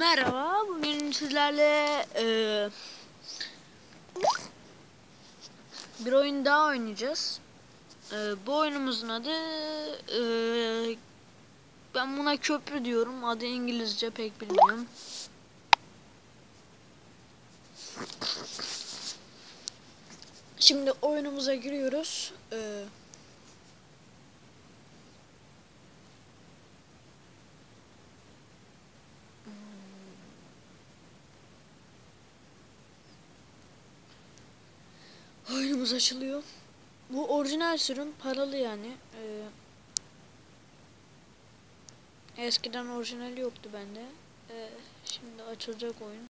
Merhaba, bugün sizlerle eee, bir oyun daha oynayacağız. Eee, bu oyunumuzun adı eee, ben buna köprü diyorum. Adı İngilizce pek bilmiyorum. Şimdi oyunumuza giriyoruz. Eee Oyunumuz açılıyor. Bu orijinal sürüm paralı yani. Ee, eskiden orijinali yoktu bende. Ee, şimdi açılacak oyun.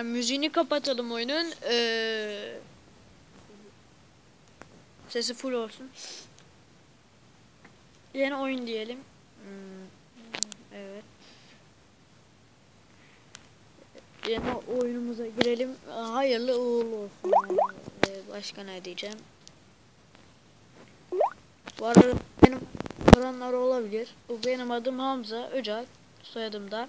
Yani müziğini kapatalım oyunun. Ee, sesi full olsun. Yeni oyun diyelim. Hmm, evet. Yeni oyunumuza girelim. Hayırlı uğurlu olsun. Ee, başka ne diyeceğim? Arada benim soranlar olabilir. Bu benim adım Hamza Öcal. Soyadım da.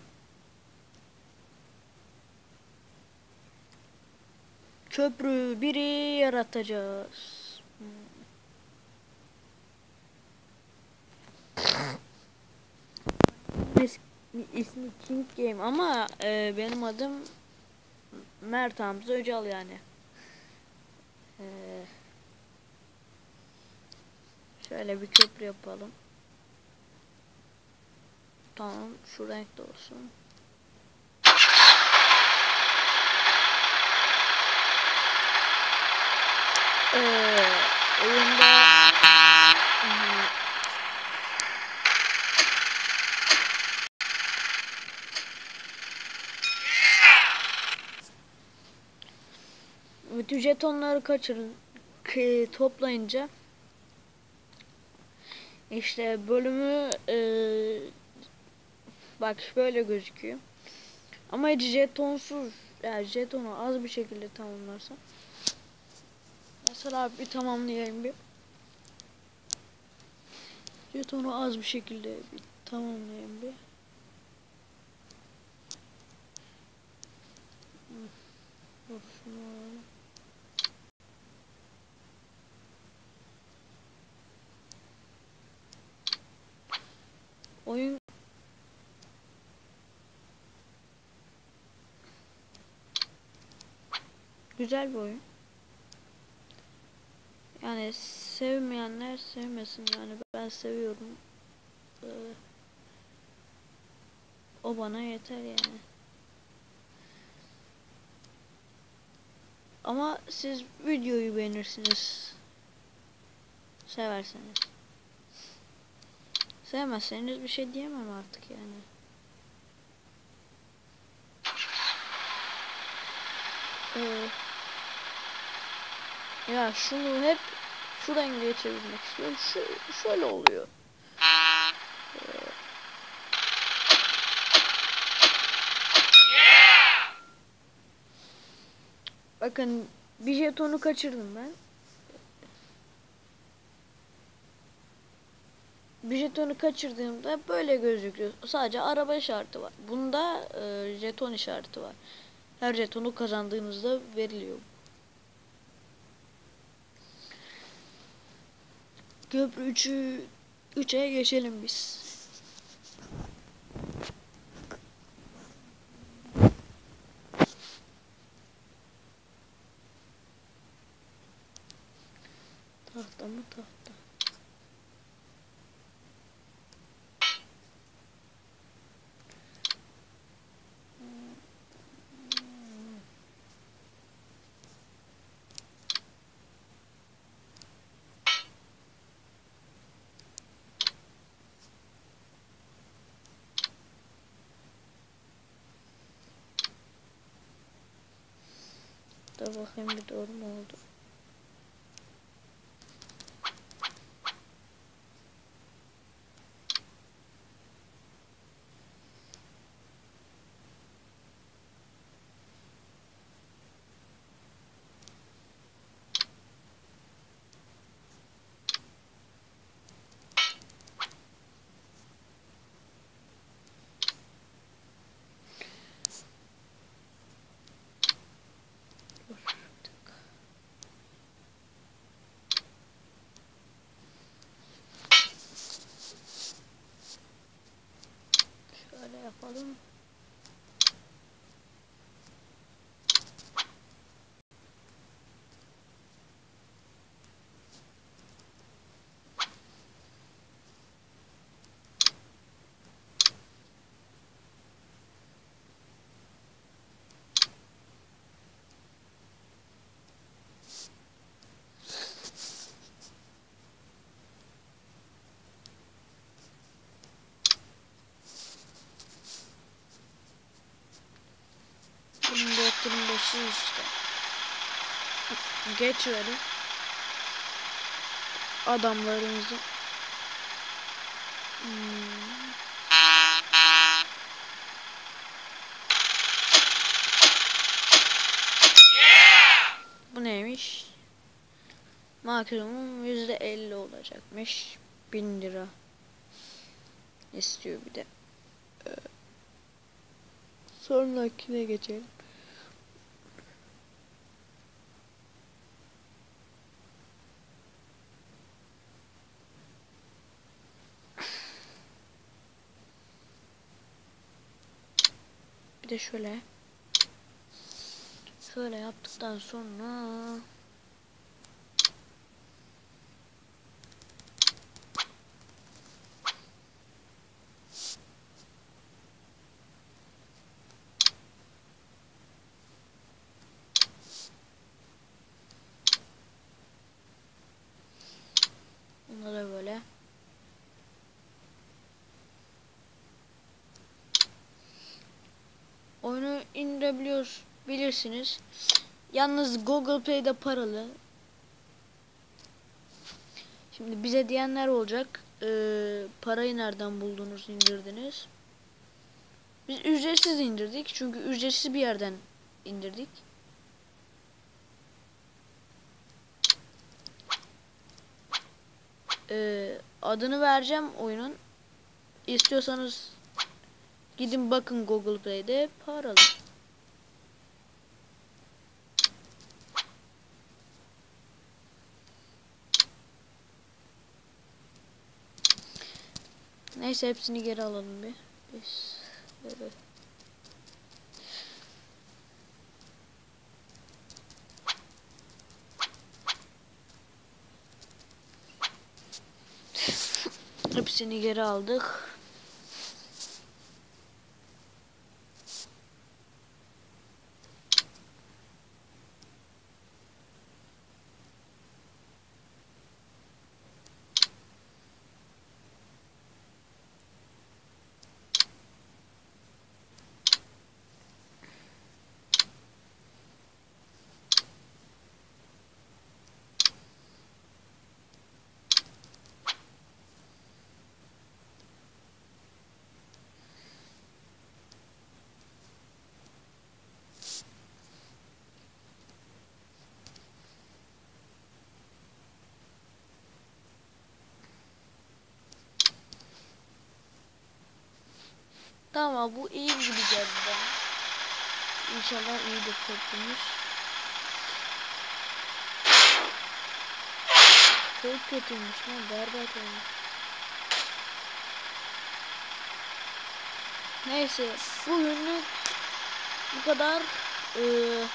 Köprü biri yaratacağız. İs- İsmi King Game ama e, benim adım Mert Hamza Öcal yani. E, şöyle bir köprü yapalım. Tamam şu renkte olsun. Ee, oyunda bütün jetonları kaçırın toplayınca işte bölümü e, bak böyle gözüküyor. Ama hiç jetonsuz yani jetonu az bir şekilde tamamlarsan Mesela bir tamamlayayım bir. Jetonu az bir şekilde bir tamamlayayım bir. Şunu. Oyun güzel bir oyun. Yani sevmeyenler sevmesin yani ben seviyorum. Ee, o bana yeter yani. Ama siz videoyu beğenirsiniz. Severseniz. Sevmezseniz bir şey diyemem artık yani. Ee, ya şunu hep şu renge çevirmek istiyorum. Şu şöyle oluyor. Bakın bir jetonu kaçırdım ben. Bir jetonu kaçırdığımda böyle gözüküyor. Sadece araba işareti var. Bunda e, jeton işareti var. Her jetonu kazandığınızda veriliyor. Köprü 3'ü 3'e geçelim biz. Dur bakayım bir doğru mu oldu? Dur, bir dakika. Şöyle yapalım. Şimdi 4500 işte. Geç verin. Adamlarımızı. Hmm. Bu neymiş? Maksimum %50 olacakmış. 1000 lira istiyor bir de. Ee, Sonrakine geçelim. De şöyle. Şöyle yaptıktan sonra Bunu da böyle. Oyunu indirebiliyoruz bilirsiniz. Yalnız Google Play'de paralı. Şimdi bize diyenler olacak. Ee, parayı nereden buldunuz, indirdiniz? Biz ücretsiz indirdik. Çünkü ücretsiz bir yerden indirdik. Ee, adını vereceğim oyunun. İstiyorsanız gidin bakın Google Play'de paralı. Neyse hepsini geri alalım bir. Biz evet. Hepsini geri aldık. Tamam bu iyi gibi geldi. İnşallah iyidir köprümüz. Çok kötüymüş lan berbat olmuş. Neyse bugünlük bu kadar eee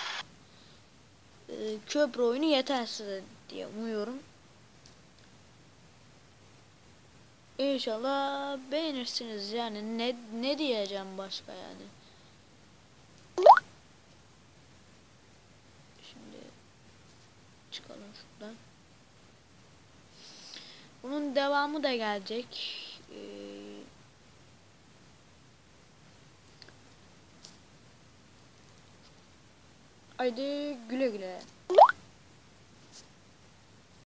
eee, köprü oyunu yeter size diye umuyorum. İnşallah beğenirsiniz yani ne ne diyeceğim başka yani. Şimdi çıkalım şuradan. Bunun devamı da gelecek. Ee, Haydi güle güle.